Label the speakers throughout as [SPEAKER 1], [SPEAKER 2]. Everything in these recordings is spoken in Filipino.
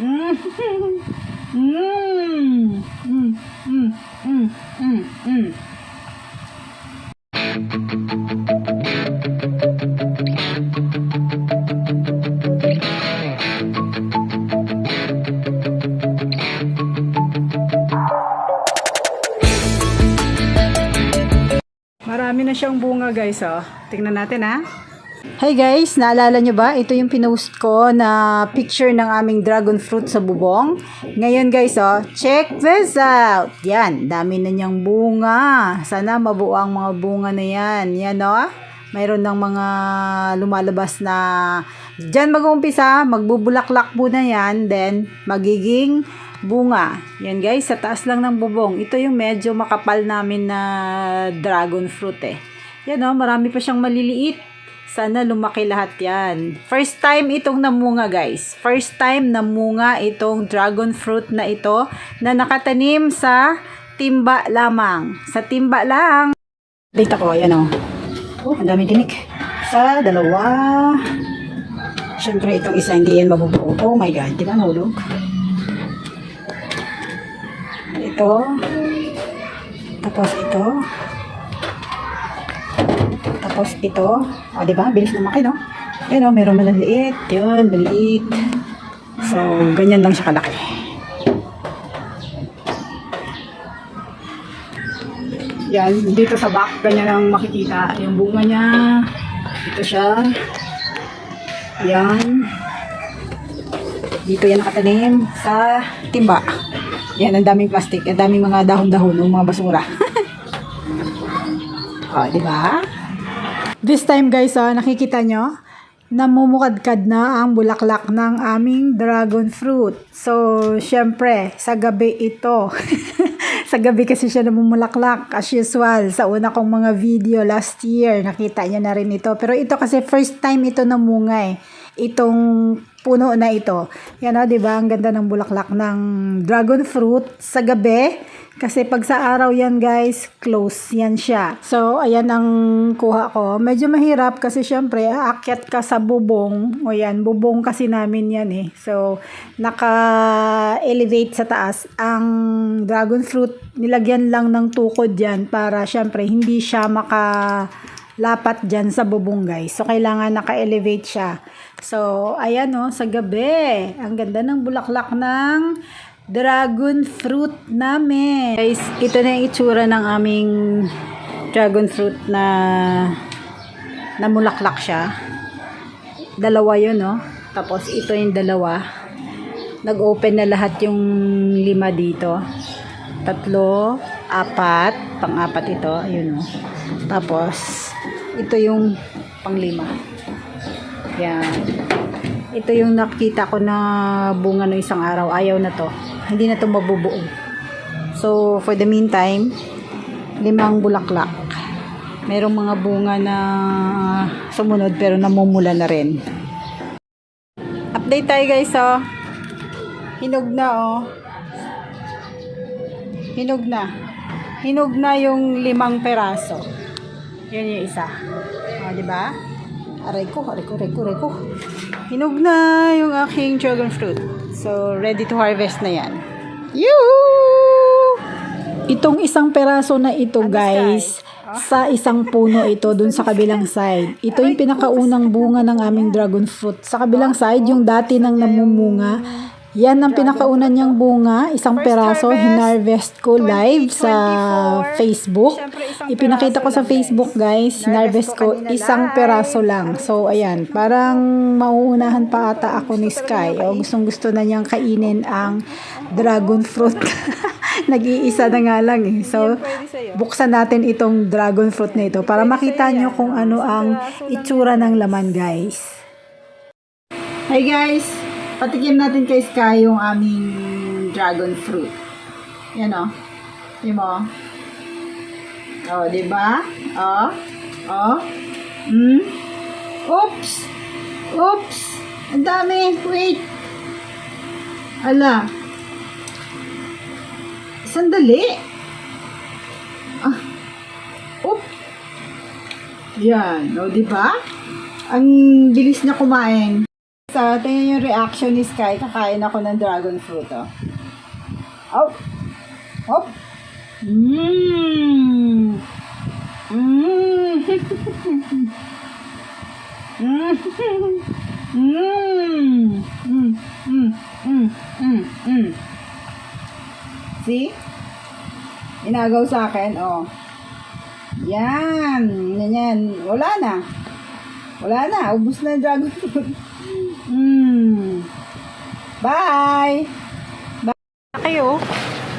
[SPEAKER 1] Mm. Mm. Mm. Mm. Mm. Mm. Marami na siyang bunga guys oh. Tingnan natin ha. Hey guys, naalala nyo ba? Ito yung pinost ko na picture ng aming dragon fruit sa bubong. Ngayon guys, oh, check this out. Yan, dami na niyang bunga. Sana mabuo ang mga bunga na yan. Yan oh. Mayroon ng mga lumalabas na dyan mag-uumpisa, magbubulaklak po na yan, then magiging bunga. Yan guys, sa taas lang ng bubong. Ito yung medyo makapal namin na dragon fruit eh. Yan oh, marami pa siyang maliliit. Sana lumaki lahat yan. First time itong namunga guys. First time namunga itong dragon fruit na ito na nakatanim sa timba lamang. Sa timba lang. Dito ko, yan o. Oh, ang dami tinik. Sa dalawa. Siyempre itong isa hindi yan mabubuo. Oh my God, di ba nahulog? Ito. Tapos ito. Tapos ito, o di ba? Bilis lumaki, no? Yan o, meron malaliit. Yun, maliit. So, ganyan lang siya kalaki. Yan, dito sa back, ganyan ang makikita. Yung bunga niya. Ito siya. Yan. Dito yan nakatanim sa timba. Yan, ang daming plastic. Ang daming mga dahon-dahon ng mga basura. o, di ba? This time guys, oh, nakikita nyo, namumukadkad na ang bulaklak ng aming dragon fruit. So, syempre, sa gabi ito. sa gabi kasi siya namumulaklak as usual. Sa una kong mga video last year, nakita nyo na rin ito. Pero ito kasi first time ito namunga eh. Itong puno na ito. Yan o, di ba? Ang ganda ng bulaklak ng dragon fruit sa gabi. Kasi pag sa araw yan guys, close yan siya. So, ayan ang kuha ko. Medyo mahirap kasi syempre, aakyat ka sa bubong. O yan, bubong kasi namin yan eh. So, naka-elevate sa taas. Ang dragon fruit, nilagyan lang ng tukod yan para syempre, hindi siya makalapat dyan sa bubong guys. So, kailangan naka-elevate siya. So, ayan o, sa gabi. Ang ganda ng bulaklak ng dragon fruit namin. Guys, ito na yung itsura ng aming dragon fruit na namulaklak siya. Dalawa yun, no? Tapos ito yung dalawa. Nag-open na lahat yung lima dito. Tatlo, apat, pang-apat ito, ayun, no? Tapos, ito yung panglima. Yan. Ito yung nakita ko na bunga no isang araw. Ayaw na to. Hindi na to mabubuo. So, for the meantime, limang bulaklak. Merong mga bunga na sumunod pero namumula na rin. Update tayo guys, oh. Hinog na, oh. Hinog na. Hinog na yung limang peraso. Yan yung isa. O, di ba? Aray ko, aray ko, aray ko, aray ko. Hinog na yung aking dragon fruit. So, ready to harvest na yan. Yoo! Itong isang peraso na ito, guys, sa isang puno ito dun sa kabilang side. Ito yung pinakaunang bunga ng aming dragon fruit. Sa kabilang side, yung dati nang namumunga, yan ang pinakauna niyang bunga, isang peraso, hinarvest ko live sa Facebook. Ipinakita ko sa Facebook guys, hinarvest ko isang peraso lang. So ayan, parang mauunahan pa ata ako ni Sky. O gustong gusto na niyang kainin ang dragon fruit. Nag-iisa na nga lang eh. So, buksan natin itong dragon fruit na ito para makita nyo kung ano ang itsura ng laman guys. Hi guys! Patikim natin kay Sky yung aming dragon fruit. Yan o. Yan mo. O, di ba? O. O. Hmm. Oops! Oops! Ang dami! Wait! Ala. Sandali! Ah. Oop! Yan. O, di ba? Ang bilis niya kumain. So, tingnan yung reaction ni Sky. Kakain ako ng dragon fruit, oh. Oh! Oh! Mmm! Mmm! Mmm! Mmm! Mmm! Mmm! Mmm! See? Inagaw sa akin, oh. Yan! Yan, yan. Wala na. Wala na. Ubus na dragon fruit. Mm. Bye! Bye! Malaki oh.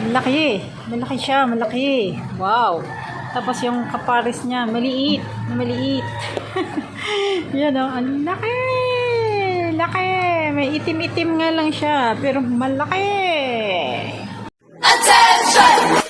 [SPEAKER 1] Malaki. Malaki siya. Malaki. Wow. Tapos yung kapares niya, maliit. Maliit. Yan oh. Ang laki! Laki! May itim-itim nga lang siya. Pero malaki! Attention!